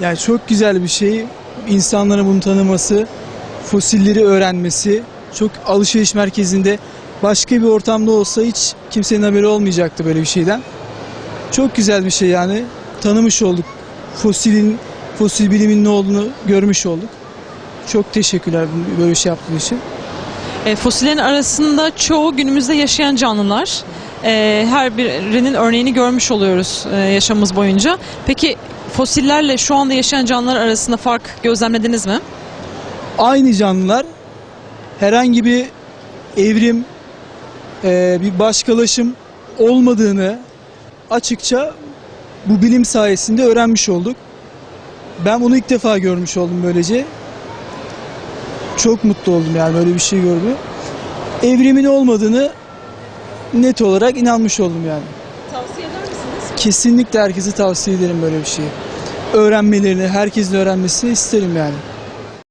Yani çok güzel bir şey. İnsanların bunu tanıması, fosilleri öğrenmesi. Çok alışveriş merkezinde başka bir ortamda olsa hiç kimsenin haberi olmayacaktı böyle bir şeyden. Çok güzel bir şey yani. Tanımış olduk. Fosilin, fosil bilimin ne olduğunu görmüş olduk. Çok teşekkürler böyle bir şey yaptığınız için. E, fosillerin arasında çoğu günümüzde yaşayan canlılar. E, her birinin örneğini görmüş oluyoruz e, yaşamımız boyunca. Peki fosillerle şu anda yaşayan canlılar arasında fark gözlemlediniz mi? Aynı canlılar herhangi bir evrim, e, bir başkalaşım olmadığını açıkça bu bilim sayesinde öğrenmiş olduk. Ben bunu ilk defa görmüş oldum böylece. Çok mutlu oldum yani böyle bir şey gördüm. Evrimin olmadığını net olarak inanmış oldum yani. Tavsiye eder misiniz? Kesinlikle herkese tavsiye ederim böyle bir şeyi. Öğrenmelerini, herkesin öğrenmesini isterim yani.